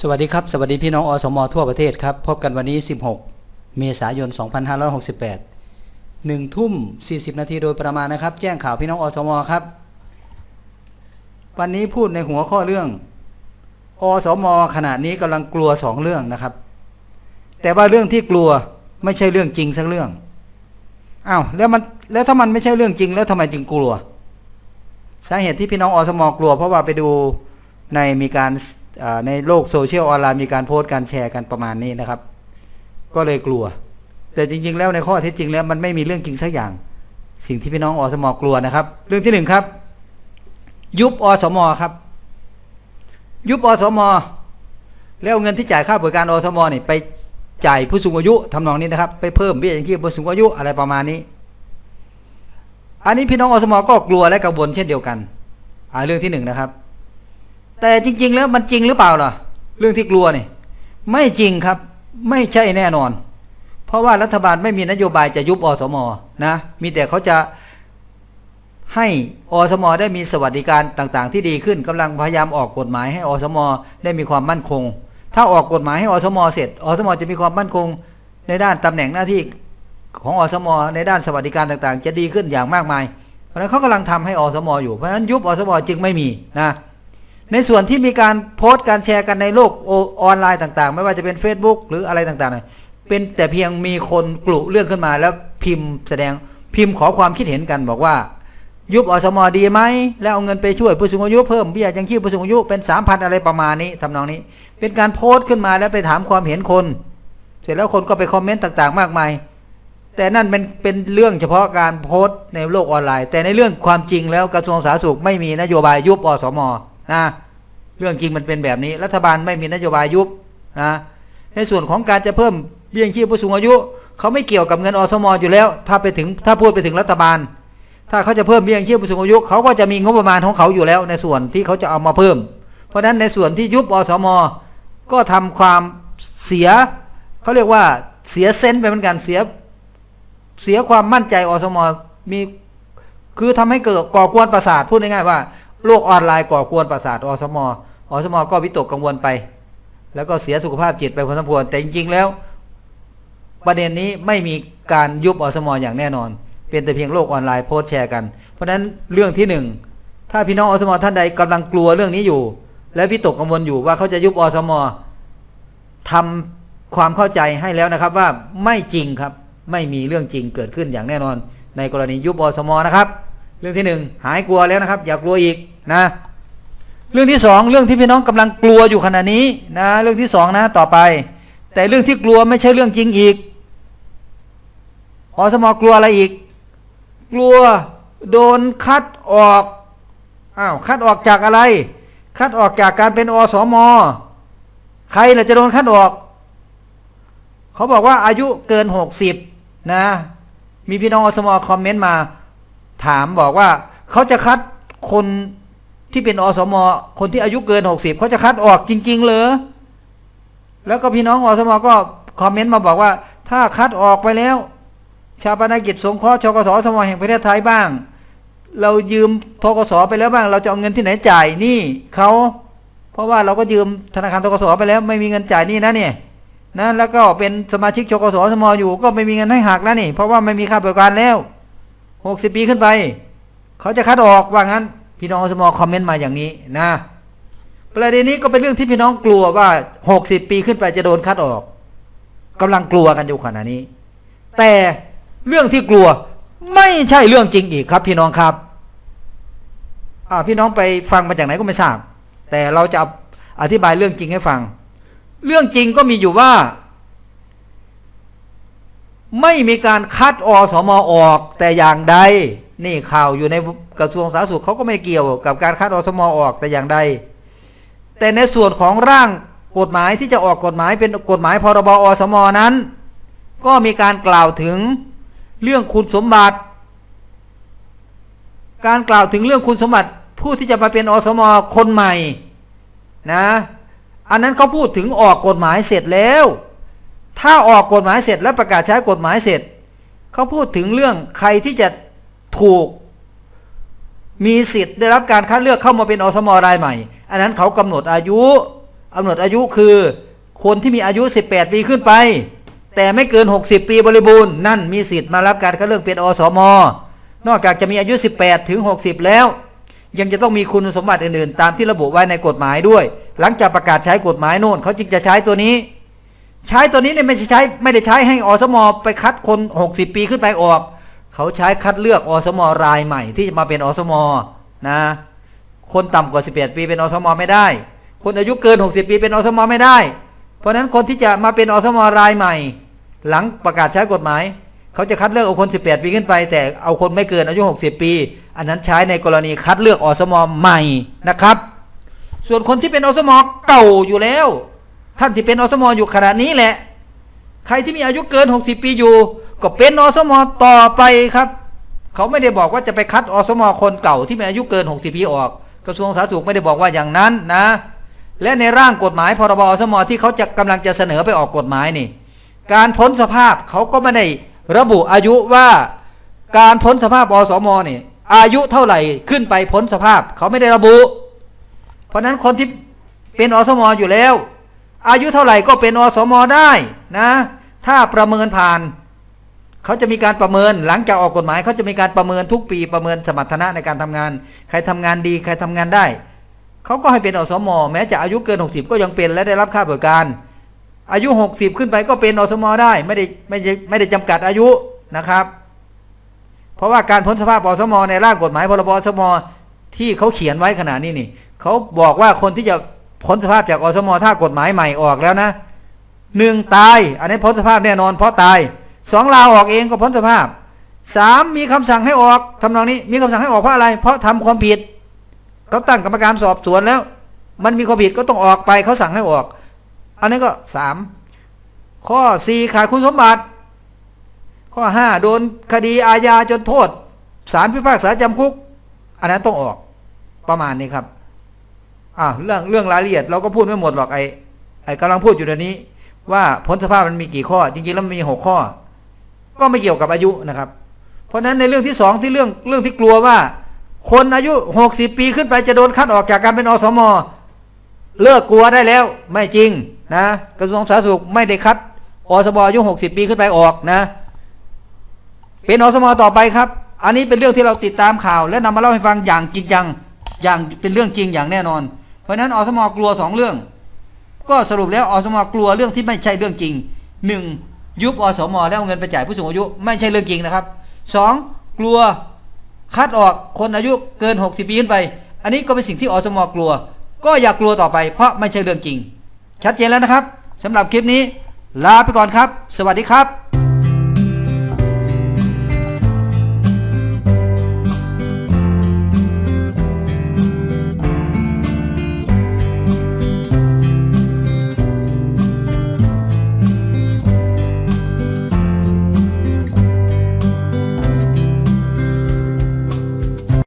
สวัสดีครับ สวัสดีพี่น้องอสมอทั่วประเทศครับ พบกันวันนี้ 16 เมษายน 2568 1 ทุ่ม 40 นาทีโดยประมาณนะครับ แจ้งข่าวพี่น้องอสมอครับ วันนี้พูดในหัวข้อเรื่อง อสมอขณะนี้กำลังกลัวสองเรื่องนะครับ แต่ว่าเรื่องที่กลัวไม่ใช่เรื่องจริงสักเรื่องอ้าวแล้วมันแล้วถ้ามันไม่ใช่เรื่องจริงแล้วทำไมจึงกลัว สาเหตุที่พี่น้องอสมอกลัว เพราะว่าไปดู ในมีการในโลกโซเชียลออนไลน์มีการโพสต์การแชร์กันประมาณนี้นะครับ ก็เลยกลัว แต่จริง ๆ แล้วในข้อเท็จจริงแล้วมันไม่มีเรื่องจริงสักอย่าง สิ่งที่พี่น้องอสมอกลัวนะครับ เรื่องที่หนึ่งครับ ยุบอสมอครับ ยุบอสมอแล้วเงินที่จ่ายค่าบริการอสมอนี่ไปจ่ายผู้สูงอายุทำนองนี้นะครับ ไปเพิ่มเบี้ยยังชีพผู้สูงอายุอะไรประมาณนี้ อันนี้พี่น้องอสมก็กลัวและกังวลเช่นเดียวกันอ่าเรื่องที่หนึ่งนะครับ แต่จริง ๆ แล้วมันจริงหรือเปล่าล่ะ เรื่องที่กลัวนี่ไม่จริงครับ ไม่ใช่แน่นอน เพราะว่ารัฐบาลไม่มีนโยบายจะยุบอสมนะ มีแต่เขาจะให้อสมได้มีสวัสดิการต่างๆ ที่ดีขึ้นกำลังพยายามออกกฎหมายให้อสมได้มีความมั่นคง ถ้าออกกฎหมายให้อสมเสร็จอสมจะมีความมั่นคงในด้านตำแหน่งหน้าที่ของอสมในด้านสวัสดิการต่างๆ จะดีขึ้นอย่างมากมาย เพราะนั้นเขากำลังทำให้อสมอยู่เพราะฉะนั้นยุบอสมจึงไม่มีนะ ในส่วนที่มีการโพสต์การแชร์กันในโลกออนไลน์ต่าง ๆ ไม่ว่าจะเป็น Facebook หรืออะไรต่างๆเนี่ยเป็นแต่เพียงมีคนกลุ่เรื่องขึ้นมา แล้วพิมพ์แสดงพิมพ์ขอความคิดเห็นกันบอกว่า ยุบอสมดีไหมแล้วเอาเงินไปช่วยผู้สูงอายุเพิ่มเบี้ยยังชีพผู้สูงอายุเป็นสามพันอะไรประมาณนี้ทำนองนี้ เป็นการโพสต์ขึ้นมาแล้วไปถามความเห็นคน เสร็จแล้วคนก็ไปคอมเมนต์ต่างๆ มากมายแต่นั่นเป็นเป็นเรื่องเฉพาะการโพสต์ในโลกออนไลน์ แต่ในเรื่องความจริงแล้วกระทรวงสาธารณสุขไม่มีนโยบายยุบอสม นะเรื่องจริงมันเป็นแบบนี้ รัฐบาลไม่มีนโยบายยุบนะในส่วนของการจะเพิ่มเบี้ยยังชีพผู้สูงอายุ เขาไม่เกี่ยวกับเงินอสมอยู่แล้ว ถ้าไปถึงถ้าพูดไปถึงรัฐบาล ถ้าเขาจะเพิ่มเบี้ยยังชีพผู้สูงอายุ เขาก็จะมีงบประมาณของเขาอยู่แล้ว ในส่วนที่เขาจะเอามาเพิ่ม เพราะฉะนั้นในส่วนที่ยุบอสมก็ทำความเสียเขาเรียกว่าเสียเซนไปเหมือนกันเสียเสียความมั่นใจอสมมี คือทำให้เกิดก่อกวนประสาทพูดง่ายๆว่า โลกออนไลน์ก่อกวนประสาทอสมออสมอก็วิตกกังวลไป แล้วก็เสียสุขภาพจิตไปพอสมควรแต่จริงๆแล้ว ประเด็นนี้ไม่มีการยุบอสมออย่างแน่นอน เป็นแต่เพียงโลกออนไลน์โพสแชร์กัน เพราะฉะนั้นเรื่องที่หนึ่งถ้าพี่น้องอสมอท่านใดกำลังกลัวเรื่องนี้อยู่ และวิตกกังวลอยู่ว่าเขาจะยุบอสมอทำความเข้าใจให้แล้วนะครับว่าไม่จริงครับไม่มีเรื่องจริงเกิดขึ้นอย่างแน่นอน ในกรณียุบอสมนะครับ เรื่องที่หนึ่งหายกลัวแล้วนะครับ อย่ากลัวอีก นะเรื่องที่สองเรื่องที่พี่น้องกำลังกลัวอยู่ขณะนี้นะเรื่องที่สองนะต่อไป แต่เรื่องที่กลัวไม่ใช่เรื่องจริงอีกอสมอกลัวอะไรอีก กลัวโดนคัดออกอ้าวคัดออกจากอะไร คัดออกจากการเป็นอสมอใครล่ะจะโดนคัดออก เขาบอกว่าอายุเกินหกสิบนะ มีพี่น้องอสมอคอมเมนต์มา ถามบอกว่าเขาจะคัดคน ที่เป็นอสมคนที่อายุเกิน 60เขาจะคัดออกจริง ๆ เหรอแล้วก็พี่น้องอสมก็คอมเมนต์มาบอกว่า ถ้าคัดออกไปแล้ว ชาปนกิจสงเคราะห์ชกสสมแห่งประเทศไทยบ้าง เรายืมทกสไปแล้วบ้าง เราจะเอาเงินที่ไหนจ่ายนี่เขาเพราะว่าเราก็ยืมธนาคารทกสไปแล้วไม่มีเงินจ่ายนี่นะเนี่ยนะแล้วก็เป็นสมาชิกชกสสมออยู่ก็ไม่มีเงินให้หักแล้วนี่ เพราะว่าไม่มีค่าบริการแล้วหกสิบปีขึ้นไป เขาจะคัดออกว่างั้น พี่น้องสมคอมเมนต์มาอย่างนี้นะ ประเด็นนี้ก็เป็นเรื่องที่พี่น้องกลัวว่าหกสิบปีขึ้นไปจะโดนคัดออกกำลังกลัวกันอยู่ขณะนี้ แต่เรื่องที่กลัวไม่ใช่เรื่องจริงอีกครับ พี่น้องครับพี่น้องไปฟังมาจากไหนก็ไม่ทราบ แต่เราจะอธิบายเรื่องจริงให้ฟัง เรื่องจริงก็มีอยู่ว่า ไม่มีการคัดอสมออกแต่อย่างใด นี่ข่าวอยู่ในกระทรวงสาธารณสุขเขาก็ไม่เกี่ยวกับการคัดอสมออกแต่อย่างใด แต่ในส่วนของร่างกฎหมายที่จะออกกฎหมายเป็นกฎหมายพรบอสมอนั้น ก็มีการกล่าวถึงเรื่องคุณสมบัติ การกล่าวถึงเรื่องคุณสมบัติผู้ที่จะมาเป็นอสมอคนใหม่นะ อันนั้นเขาพูดถึงออกกฎหมายเสร็จแล้ว ถ้าออกกฎหมายเสร็จและประกาศใช้กฎหมายเสร็จเขาพูดถึงเรื่องใครที่จะ ถูกมีสิทธิ์ได้รับการคัดเลือกเข้ามาเป็นอสมรายใหม่ อันนั้นเขากำหนดอายุกำหนดอายุคือ คนที่มีอายุ 18 ปีขึ้นไป แต่ไม่เกิน 60 ปีบริบูรณ์นั่นมีสิทธิ์มารับการคัดเลือกเป็นอสม นอกจากจะมีอายุ 18 ถึง 60 แล้ว ยังจะต้องมีคุณสมบัติอื่นๆ ตามที่ระบุไว้ในกฎหมายด้วย หลังจากประกาศใช้กฎหมายโน่นเขาจึงจะใช้ตัวนี้ ใช้ตัวนี้เนี่ยไม่ใช่ใช้ไม่ได้ใช้ให้อสม ไปคัดคน 60 ปีขึ้นไปออก เขาใช้คัดเลือกอสมรายใหม่ที่จะมาเป็นอสมนะ คนต่ำกว่า 18 ปีเป็นอสมไม่ได้ คนอายุเกิน 60 ปีเป็นอสมไม่ได้ เพราะฉะนั้นคนที่จะมาเป็นอสมรายใหม่ หลังประกาศใช้กฎหมาย เขาจะคัดเลือกเอาคน 18 ปีขึ้นไป แต่เอาคนไม่เกินอายุ 60 ปี อันนั้นใช้ในกรณีคัดเลือกอสมใหม่นะครับ ส่วนคนที่เป็นอสมเก่าอยู่แล้ว ท่านที่เป็นอสมอยู่ขณะนี้แหละ ใครที่มีอายุเกิน 60 ปีอยู่ ก็เป็นอสมต่อไปครับ เขาไม่ได้บอกว่าจะไปคัดอสมคนเก่าที่มีอายุเกิน 60 ปีออก กระทรวงสาธารณสุขไม่ได้บอกว่าอย่างนั้นนะ และในร่างกฎหมายพรบอสมที่เขาจะกำลังจะเสนอไปออกกฎหมายนี่ การพ้นสภาพเขาก็ไม่ได้ระบุอายุว่าการพ้นสภาพอสมนี่อายุเท่าไหร่ขึ้นไปพ้นสภาพเขาไม่ได้ระบุ เพราะฉะนั้นคนที่เป็นอสมอยู่แล้ว อายุเท่าไหร่ก็เป็นอสมได้นะ ถ้าประเมินผ่าน เขาจะมีการประเมินหลังจากออกกฎหมายเขาจะมีการประเมินทุกปีประเมินสมรรถนะในการทำงาน ใครทำงานดีใครทำงานได้ เขาก็ให้เป็นอสมอแม้จะอายุเกิน 60 ก็ยังเป็นและได้รับค่าบริการ อายุ 60 ขึ้นไปก็เป็นอสมอได้ไม่ได้ไม่ได้ไม่ได้จำกัดอายุนะครับ เพราะว่าการพ้นสภาพอสมอในร่างกฎหมายพรบอสมอที่เขาเขียนไว้ขนาดนี้นี่เขาบอกว่าคนที่จะพ้นสภาพจากอสมอถ้ากฎหมายใหม่ออกแล้วนะหนึ่งตาย อันนี้พ้นสภาพแน่นอนเพราะตาย สองลาออกเองก็พ้นสภาพสามมีคำสั่งให้ออกทำนองนี้ มีคำสั่งให้ออกเพราะอะไร เพราะทำความผิดเขาตั้งกรรมการสอบสวนแล้ว มันมีความผิดก็ต้องออกไปเขาสั่งให้ออก อันนี้ก็สามข้อสี่ขาดคุณสมบัติ ข้อห้าโดนคดีอาญาจนโทษศาลพิพากษาจำคุก อันนั้นต้องออกประมาณนี้ครับอ่าเรื่องเรื่องรายละเอียดเราก็พูดไม่หมดหรอกไอ้ไอ้กำลังพูดอยู่เดี๋ยวนี้ ว่าพ้นสภาพมันมีกี่ข้อ จริงๆแล้วมันมีหกข้อ ก็ไม่เกี่ยวกับอายุนะครับ เพราะฉะนั้นในเรื่องที่สองที่เรื่องเรื่องที่กลัวว่า คนอายุหกสิบปีขึ้นไปจะโดนคัดออกจากการเป็นอสมอเลิกกลัวได้แล้วไม่จริงนะกระทรวงสาธารณสุขไม่ได้คัดอสมอายุหกสิบปีขึ้นไปออกนะ เป็นอสมอต่อไปครับ อันนี้เป็นเรื่องที่เราติดตามข่าว และนำมาเล่าให้ฟังอย่างจริงจังอย่างเป็นเรื่องจริงอย่างแน่นอน เพราะฉะนั้นอสมอกลัวสองเรื่อง ก็สรุปแล้วอสมอกลัวเรื่องที่ไม่ใช่เรื่องจริงหนึ่ง ยุบอสมอแล้วเอาเงินไปจ่ายผู้สูงอายุ ไม่ใช่เรื่องจริงนะครับสองกลัวคัดออกคนอายุเกิน 60 ปีขึ้นไป อันนี้ก็เป็นสิ่งที่อสมอกลัว ก็อย่ากลัวต่อไป เพราะไม่ใช่เรื่องจริง ชัดเจนแล้วนะครับสำหรับคลิปนี้ ลาไปก่อนครับ สวัสดีครับ